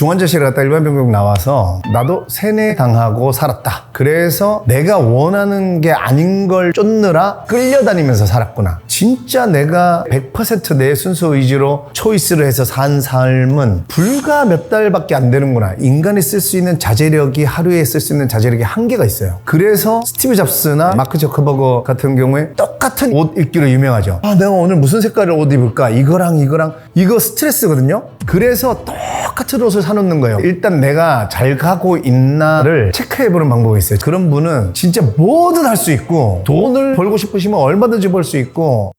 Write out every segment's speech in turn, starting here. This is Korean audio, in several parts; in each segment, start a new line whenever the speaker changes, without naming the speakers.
중환자실에 갔다 일반 병동 나와서 나도 세뇌당하고 살았다. 그래서 내가 원하는 게 아닌 걸 쫓느라 끌려다니면서 살았구나. 진짜 내가 100%내 순수 의지로 초이스를 해서 산 삶은 불과 몇 달밖에 안 되는구나. 인간이 쓸 수 있는 자제력이 하루에 쓸 수 있는 자제력이 한계가 있어요. 그래서 스티브 잡스나 마크 저커버거 같은 경우에 똑같은 옷 입기로 유명하죠. 아, 내가 오늘 무슨 색깔의 옷 입을까? 이거랑 이거랑 이거 스트레스거든요. 그래서 똑같은 옷을 사놓는 거예요. 일단 내가 잘 가고 있나를 체크해보는 방법이 있어요. 그런 분은 진짜 뭐든 할 수 있고 돈을 벌고 싶으시면 얼마든지 벌 수 있고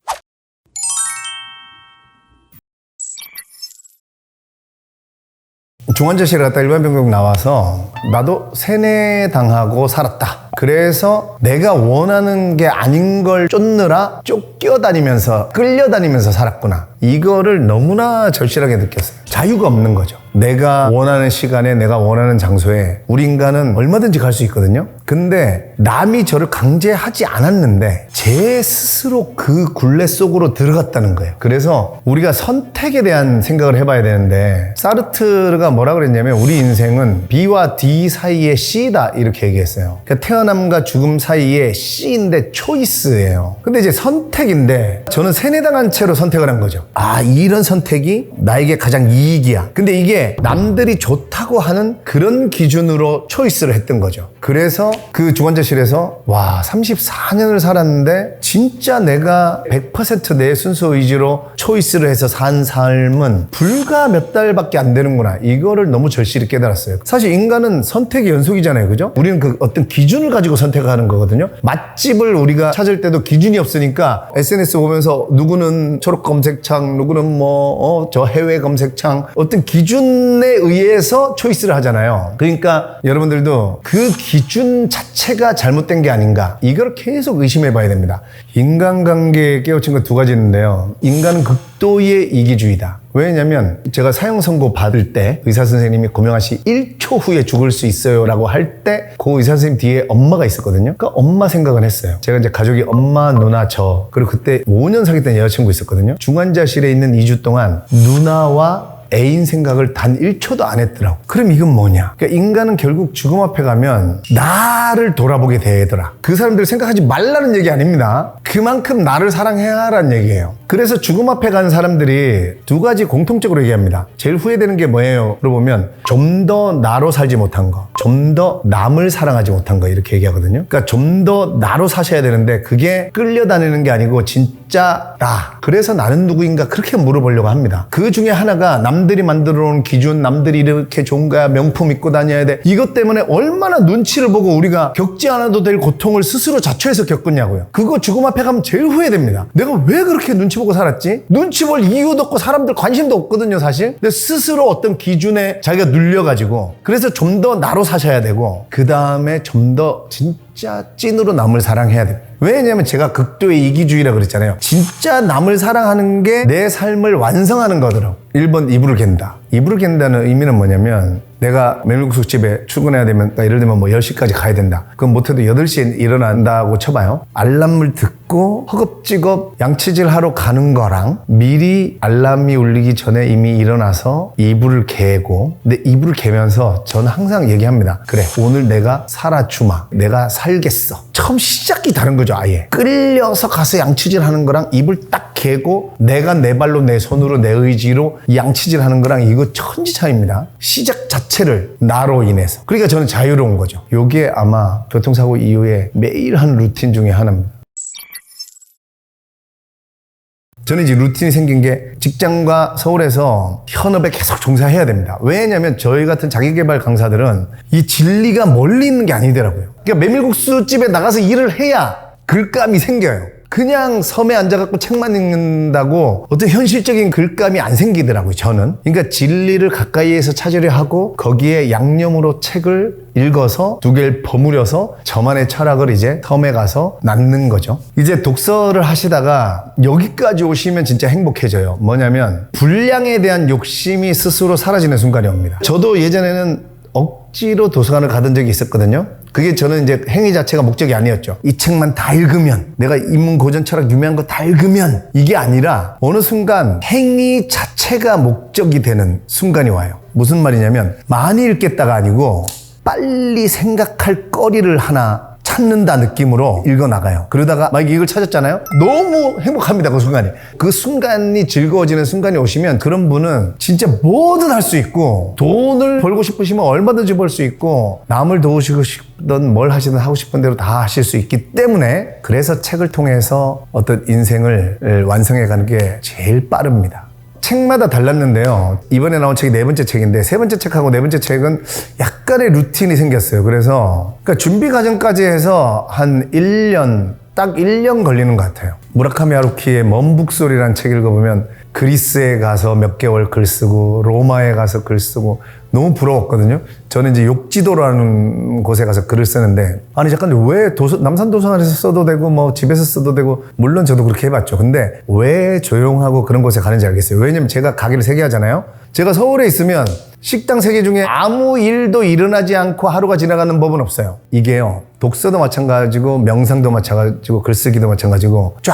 중환자실에 갔다 일반 병동 나와서 나도 세뇌당하고 살았다. 그래서 내가 원하는 게 아닌 걸 쫓느라 쫓겨다니면서 끌려다니면서 살았구나. 이거를 너무나 절실하게 느꼈어요. 자유가 없는 거죠. 내가 원하는 시간에 내가 원하는 장소에 우리 인간은 얼마든지 갈 수 있거든요. 근데 남이 저를 강제하지 않았는데 제 스스로 그 굴레 속으로 들어갔다는 거예요. 그래서 우리가 선택에 대한 생각을 해봐야 되는데 사르트르가 뭐라 그랬냐면 우리 인생은 B와 D 사이의 C다 이렇게 얘기했어요. 그러니까 태어남과 죽음 사이의 C인데 초이스예요. 근데 이제 선택인데 저는 세뇌당한 채로 선택을 한 거죠. 아 이런 선택이 나에게 가장 이익이야. 근데 이게 남들이 좋다고 하는 그런 기준으로 초이스를 했던 거죠. 그래서 그 중환자실에서 와 34년을 살았는데 진짜 내가 100%내 순수 의지로 초이스를 해서 산 삶은 불과 몇 달밖에 안 되는구나. 이거를 너무 절실히 깨달았어요. 사실 인간은 선택의 연속이잖아요. 그죠? 우리는 그 어떤 기준을 가지고 선택하는 거거든요. 맛집을 우리가 찾을 때도 기준이 없으니까 SNS 보면서 누구는 초록 검색창, 누구는 뭐, 어, 저 해외 검색창, 어떤 기준 에 의해서 초이스를 하잖아요. 그러니까 여러분들도 그 기준 자체가 잘못된 게 아닌가. 이걸 계속 의심해 봐야 됩니다. 인간관계에 깨우친 거 두 가지 있는데요. 인간은 극도의 이기주의다. 왜냐면 제가 사형 선고 받을 때 의사 선생님이 고명하시 1초 후에 죽을 수 있어요라고 할 때 그 의사 선생님 뒤에 엄마가 있었거든요. 그러니까 엄마 생각을 했어요. 제가 이제 가족이 엄마, 누나, 저 그리고 그때 5년 사귀었던 여자친구 있었거든요. 중환자실에 있는 2주 동안 누나와 애인 생각을 단 1초도 안 했더라고. 그럼 이건 뭐냐? 그러니까 인간은 결국 죽음 앞에 가면 나를 돌아보게 되더라. 그 사람들 생각하지 말라는 얘기 아닙니다. 그만큼 나를 사랑해야 하라는 얘기예요. 그래서 죽음 앞에 가는 사람들이 두 가지 공통적으로 얘기합니다. 제일 후회되는 게 뭐예요? 물어보면 좀 더 나로 살지 못한 거, 좀 더 남을 사랑하지 못한 거 이렇게 얘기하거든요. 그러니까 좀 더 나로 사셔야 되는데 그게 끌려다니는 게 아니고 진짜 나. 그래서 나는 누구인가 그렇게 물어보려고 합니다. 그 중에 하나가 남들이 만들어 놓은 기준, 남들이 이렇게 좋은 거야, 명품 입고 다녀야 돼. 이것 때문에 얼마나 눈치를 보고 우리가 겪지 않아도 될 고통을 스스로 자초해서 겪었냐고요. 그거 죽음 앞에 가면 제일 후회됩니다. 내가 왜 그렇게 눈치 보고 살았지? 눈치 볼 이유도 없고 사람들 관심도 없거든요, 사실. 근데 스스로 어떤 기준에 자기가 눌려가지고 그래서 좀 더 나로 사셔야 되고 그 다음에 좀 더 진짜 찐으로 남을 사랑해야 돼요. 왜냐면 제가 극도의 이기주의라 그랬잖아요. 진짜 남을 사랑하는 게 내 삶을 완성하는 거더라고. 1번 이불을 갠다. 이불을 갠다는 의미는 뭐냐면 내가 메밀국수 집에 출근해야 되면 그러니까 예를 들면 뭐 10시까지 가야 된다. 그럼 못해도 8시에 일어난다고 쳐봐요. 알람을 듣고 허겁지겁 양치질 하러 가는 거랑 미리 알람이 울리기 전에 이미 일어나서 이불을 개고 근데 이불을 개면서 저는 항상 얘기합니다. 그래 오늘 내가 살아주마. 내가 살겠어. 처음 시작이 다른 거죠 아예. 끌려서 가서 양치질 하는 거랑 이불 딱 개고 내가 내 발로 내 손으로 내 의지로 양치질 하는 거랑 이거 천지 차이입니다. 시작 자체를 나로 인해서. 그러니까 저는 자유로운 거죠. 요게 아마 교통사고 이후에 매일 하는 루틴 중에 하나입니다. 저는 이제 루틴이 생긴 게 직장과 서울에서 현업에 계속 종사해야 됩니다. 왜냐하면 저희 같은 자기개발 강사들은 이 진리가 멀리 있는 게 아니더라고요. 그러니까 메밀국수 집에 나가서 일을 해야 글감이 생겨요. 그냥 섬에 앉아갖고 책만 읽는다고 어떤 현실적인 글감이 안 생기더라고요, 저는. 그러니까 진리를 가까이에서 찾으려 하고 거기에 양념으로 책을 읽어서 두 개를 버무려서 저만의 철학을 이제 섬에 가서 낳는 거죠. 이제 독서를 하시다가 여기까지 오시면 진짜 행복해져요. 뭐냐면 분량에 대한 욕심이 스스로 사라지는 순간이 옵니다. 저도 예전에는 억지로 도서관을 가던 적이 있었거든요. 그게 저는 이제 행위 자체가 목적이 아니었죠. 이 책만 다 읽으면, 내가 인문 고전 철학 유명한 거 다 읽으면, 이게 아니라 어느 순간 행위 자체가 목적이 되는 순간이 와요. 무슨 말이냐면 많이 읽겠다가 아니고 빨리 생각할 거리를 하나 찾는다 느낌으로 읽어 나가요. 그러다가 막 이걸 찾았잖아요. 너무 행복합니다. 그 순간이. 그 순간이 즐거워지는 순간이 오시면 그런 분은 진짜 뭐든 할 수 있고 돈을 벌고 싶으시면 얼마든지 벌 수 있고 남을 도우시고 싶든 뭘 하시든 하고 싶은 대로 다 하실 수 있기 때문에 그래서 책을 통해서 어떤 인생을 완성해 가는 게 제일 빠릅니다. 책마다 달랐는데요. 이번에 나온 책이 네 번째 책인데 세 번째 책하고 네 번째 책은 약간의 루틴이 생겼어요. 그래서 그러니까 준비 과정까지 해서 한 1년 딱 1년 걸리는 것 같아요. 무라카미 하루키의 먼 북소리라는 책 읽어보면 그리스에 가서 몇 개월 글 쓰고 로마에 가서 글 쓰고 너무 부러웠거든요. 저는 이제 욕지도라는 곳에 가서 글을 쓰는데 아니 잠깐 왜 도서, 남산 도서관에서 써도 되고 뭐 집에서 써도 되고 물론 저도 그렇게 해봤죠. 근데 왜 조용하고 그런 곳에 가는지 알겠어요. 왜냐면 제가 가게를 세 개 하잖아요. 제가 서울에 있으면 식당 세 개 중에 아무 일도 일어나지 않고 하루가 지나가는 법은 없어요. 이게요. 독서도 마찬가지고 명상도 마찬가지고 글쓰기도 마찬가지고 쫙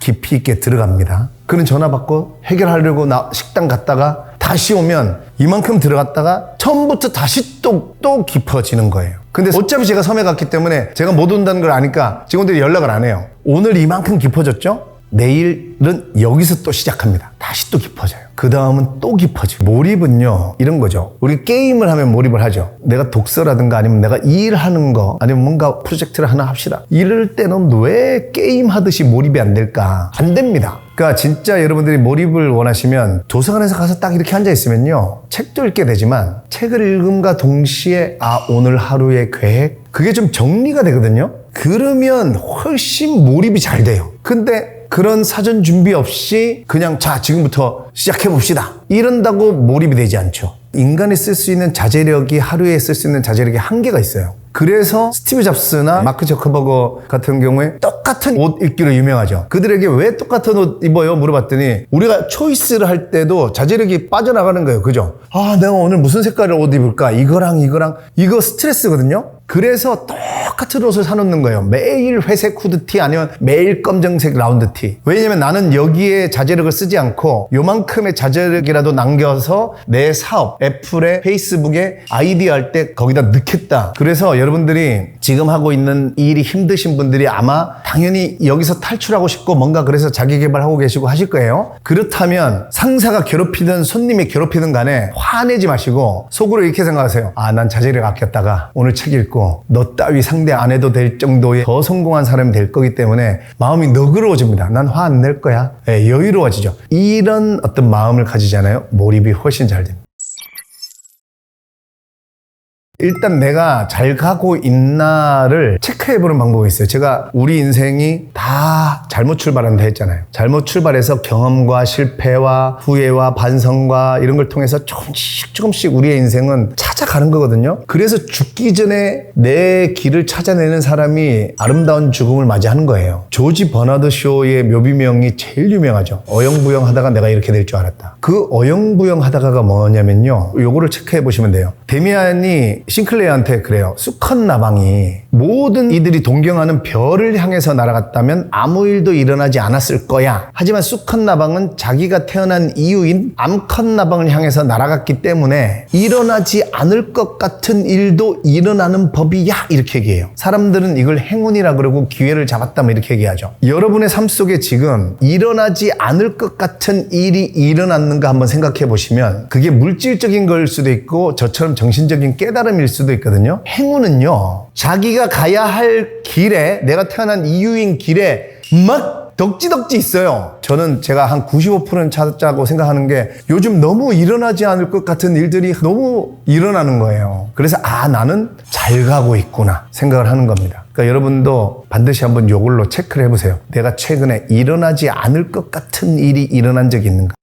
깊이 있게 들어갑니다. 그는 전화 받고 해결하려고 나 식당 갔다가 다시 오면 이만큼 들어갔다가 처음부터 다시 또, 또 깊어지는 거예요. 근데 어차피 제가 섬에 갔기 때문에 제가 못 온다는 걸 아니까 직원들이 연락을 안 해요. 오늘 이만큼 깊어졌죠? 내일은 여기서 또 시작합니다. 다시 또 깊어져요. 그 다음은 또 깊어지고. 몰입은요, 이런 거죠. 우리 게임을 하면 몰입을 하죠. 내가 독서라든가 아니면 내가 일하는 거, 아니면 뭔가 프로젝트를 하나 합시다. 이럴 때는 왜 게임 하듯이 몰입이 안 될까? 안 됩니다. 그러니까 진짜 여러분들이 몰입을 원하시면 도서관에서 가서 딱 이렇게 앉아 있으면요. 책도 읽게 되지만 책을 읽음과 동시에 아, 오늘 하루의 계획? 그게 좀 정리가 되거든요. 그러면 훨씬 몰입이 잘 돼요. 근데 그런 사전 준비 없이 그냥 자, 지금부터 시작해 봅시다. 이런다고 몰입이 되지 않죠. 인간이 쓸 수 있는 자제력이 하루에 쓸 수 있는 자제력이 한계가 있어요. 그래서 스티브 잡스나 마크 저커버거 같은 경우에 똑같은 옷 입기로 유명하죠. 그들에게 왜 똑같은 옷 입어요? 물어봤더니 우리가 초이스를 할 때도 자제력이 빠져나가는 거예요. 그죠? 아, 내가 오늘 무슨 색깔의 옷 입을까? 이거랑 이거랑 이거 스트레스거든요. 그래서 똑같은 옷을 사놓는 거예요. 매일 회색 후드티 아니면 매일 검정색 라운드티. 왜냐면 나는 여기에 자제력을 쓰지 않고 요만큼의 자제력이라도 남겨서 내 사업, 애플에 페이스북에 아이디어 할때 거기다 넣겠다. 그래서 여러분들이 지금 하고 있는 이 일이 힘드신 분들이 아마 당연히 여기서 탈출하고 싶고 뭔가 그래서 자기 개발하고 계시고 하실 거예요. 그렇다면 상사가 괴롭히든 손님이 괴롭히든 간에 화내지 마시고 속으로 이렇게 생각하세요. 아, 난 자제력 아꼈다가 오늘 책 읽고 너 따위 상대 안 해도 될 정도의 더 성공한 사람이 될 거기 때문에 마음이 너그러워집니다. 난 화 안 낼 거야. 예, 여유로워지죠. 이런 어떤 마음을 가지잖아요. 몰입이 훨씬 잘 됩니다. 일단 내가 잘 가고 있나를 체크해보는 방법이 있어요. 제가 우리 인생이 다 잘못 출발한다 했잖아요. 잘못 출발해서 경험과 실패와 후회와 반성과 이런 걸 통해서 조금씩 조금씩 우리의 인생은 찾아가는 거거든요. 그래서 죽기 전에 내 길을 찾아내는 사람이 아름다운 죽음을 맞이하는 거예요. 조지 버나드 쇼의 묘비명이 제일 유명하죠. 어영부영 하다가 내가 이렇게 될 줄 알았다. 그 어영부영 하다가가 뭐냐면요. 요거를 체크해 보시면 돼요. 데미안이 싱클레어한테 그래요. 수컷 나방이 모든 이들이 동경하는 별을 향해서 날아갔다면 아무 일도 일어나지 않았을 거야. 하지만 수컷 나방은 자기가 태어난 이유인 암컷 나방을 향해서 날아갔기 때문에 일어나지 않을 것 같은 일도 일어나는 법이야. 이렇게 얘기해요. 사람들은 이걸 행운이라 그러고 기회를 잡았다 뭐 이렇게 얘기하죠. 여러분의 삶 속에 지금 일어나지 않을 것 같은 일이 일어났는가 한번 생각해 보시면 그게 물질적인 걸 수도 있고 저처럼 정신적인 깨달음 일 수도 있거든요. 행운은요. 자기가 가야 할 길에 내가 태어난 이유인 길에 막 덕지덕지 있어요. 저는 제가 한 95%는 찾았다고 생각하는 게 요즘 너무 일어나지 않을 것 같은 일들이 너무 일어나는 거예요. 그래서 아 나는 잘 가고 있구나 생각을 하는 겁니다. 그러니까 여러분도 반드시 한번 요걸로 체크를 해보세요. 내가 최근에 일어나지 않을 것 같은 일이 일어난 적이 있는가?